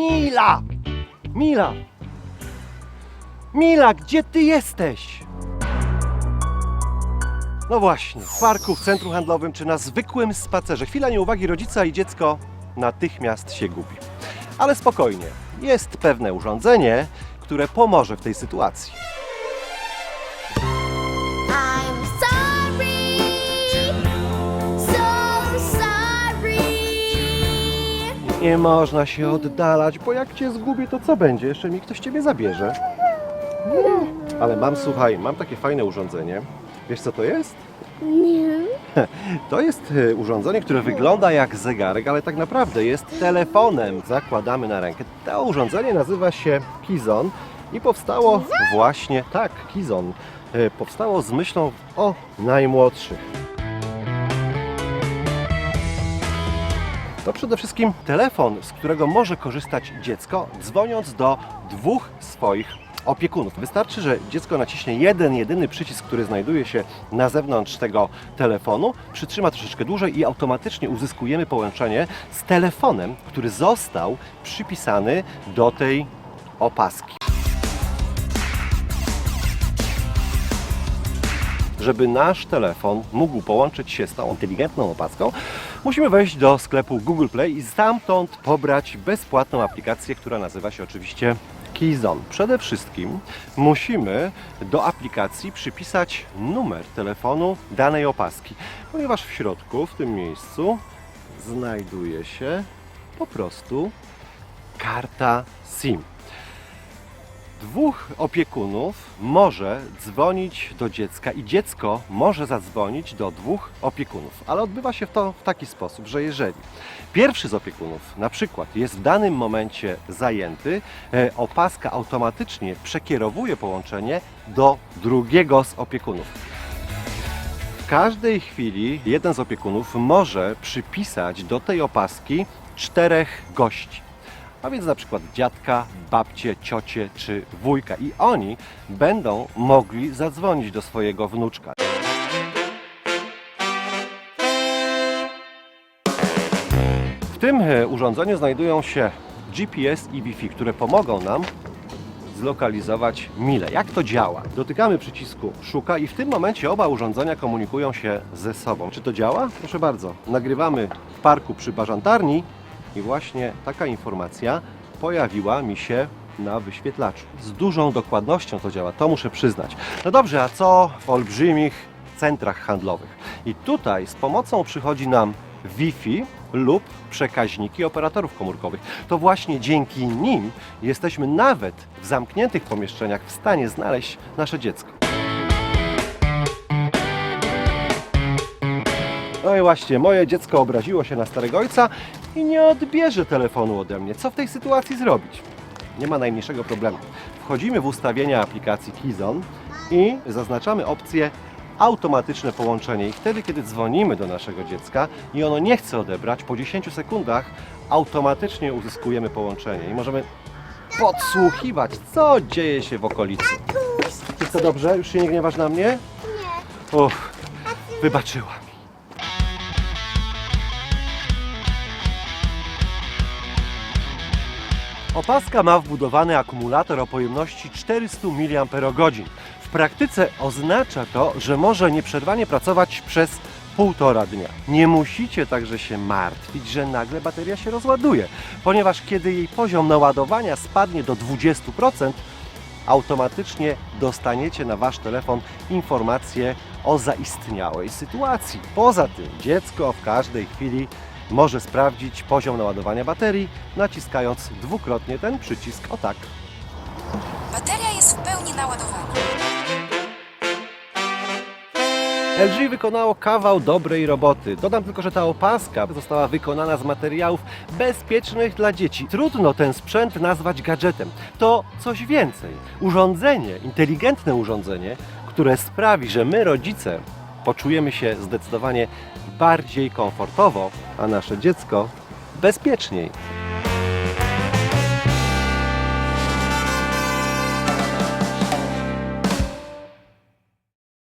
Mila! Mila, gdzie ty jesteś? No właśnie, w parku, w centrum handlowym czy na zwykłym spacerze. Chwila nieuwagi rodzica i dziecko natychmiast się gubi. Ale spokojnie, jest pewne urządzenie, które pomoże w tej sytuacji. Nie można się oddalać, bo jak cię zgubię, to co będzie? Jeszcze mi ktoś ciebie zabierze. Ale mam, słuchaj, mam takie fajne urządzenie. Wiesz co to jest? Nie. To jest e, urządzenie, które wygląda jak zegarek, ale tak naprawdę jest telefonem. Zakładamy na rękę. To urządzenie nazywa się Kizon i powstało właśnie, tak, Kizon, e, powstało z myślą o najmłodszych. To przede wszystkim telefon, z którego może korzystać dziecko, dzwoniąc do dwóch swoich opiekunów. Wystarczy, że dziecko naciśnie jeden, jedyny przycisk, który znajduje się na zewnątrz tego telefonu, przytrzyma troszeczkę dłużej i automatycznie uzyskujemy połączenie z telefonem, który został przypisany do tej opaski. Żeby nasz telefon mógł połączyć się z tą inteligentną opaską, musimy wejść do sklepu Google Play i stamtąd pobrać bezpłatną aplikację, która nazywa się oczywiście Keyzone. Przede wszystkim musimy do aplikacji przypisać numer telefonu danej opaski, ponieważ w środku, w tym miejscu, znajduje się po prostu karta SIM dwóch opiekunów może dzwonić do dziecka i dziecko może zadzwonić do dwóch opiekunów. Ale odbywa się to w taki sposób, że jeżeli pierwszy z opiekunów na przykład jest w danym momencie zajęty, e, opaska automatycznie przekierowuje połączenie do drugiego z opiekunów. W każdej chwili jeden z opiekunów może przypisać do tej opaski czterech gości. A więc na przykład dziadka, babcie, ciocie czy wujka. I oni będą mogli zadzwonić do swojego wnuczka. W tym e, urządzeniu znajdują się GPS i Wi-Fi, które pomogą nam zlokalizować mile. Jak to działa? Dotykamy przycisku szuka i w tym momencie oba urządzenia komunikują się ze sobą. Czy to działa? Proszę bardzo. Nagrywamy w parku przy bażantarni i właśnie taka informacja pojawiła mi się na wyświetlaczu. Z dużą dokładnością to działa, to muszę przyznać. No dobrze, a co w olbrzymich centrach handlowych? I tutaj z pomocą przychodzi nam Wi-Fi lub przekaźniki operatorów komórkowych. To właśnie dzięki nim jesteśmy nawet w zamkniętych pomieszczeniach w stanie znaleźć nasze dziecko. No i właśnie, moje dziecko obraziło się na starego ojca i nie odbierze telefonu ode mnie. Co w tej sytuacji zrobić? Nie ma najmniejszego problemu. Wchodzimy w ustawienia aplikacji Kizon i zaznaczamy opcję automatyczne połączenie. I wtedy, kiedy dzwonimy do naszego dziecka i ono nie chce odebrać, po 10 sekundach automatycznie uzyskujemy połączenie i możemy podsłuchiwać, co dzieje się w okolicy. Wszystko dobrze? Już się nie gniewasz na mnie? Nie. Uff, wybaczyła Opaska ma wbudowany akumulator o pojemności 400 mAh. W praktyce oznacza to, że może nieprzerwanie pracować przez półtora dnia. Nie musicie także się martwić, że nagle bateria się rozładuje, ponieważ kiedy jej poziom naładowania spadnie do 20%, automatycznie dostaniecie na wasz telefon informację o zaistniałej sytuacji. Poza tym dziecko w każdej chwili może sprawdzić poziom naładowania baterii, naciskając dwukrotnie ten przycisk o tak. Bateria jest w pełni naładowana. LG wykonało kawał dobrej roboty. Dodam tylko, że ta opaska została wykonana z materiałów bezpiecznych dla dzieci. Trudno ten sprzęt nazwać gadżetem. To coś więcej. Urządzenie, inteligentne urządzenie, które sprawi, że my, rodzice, poczujemy się zdecydowanie bardziej komfortowo, a nasze dziecko bezpieczniej.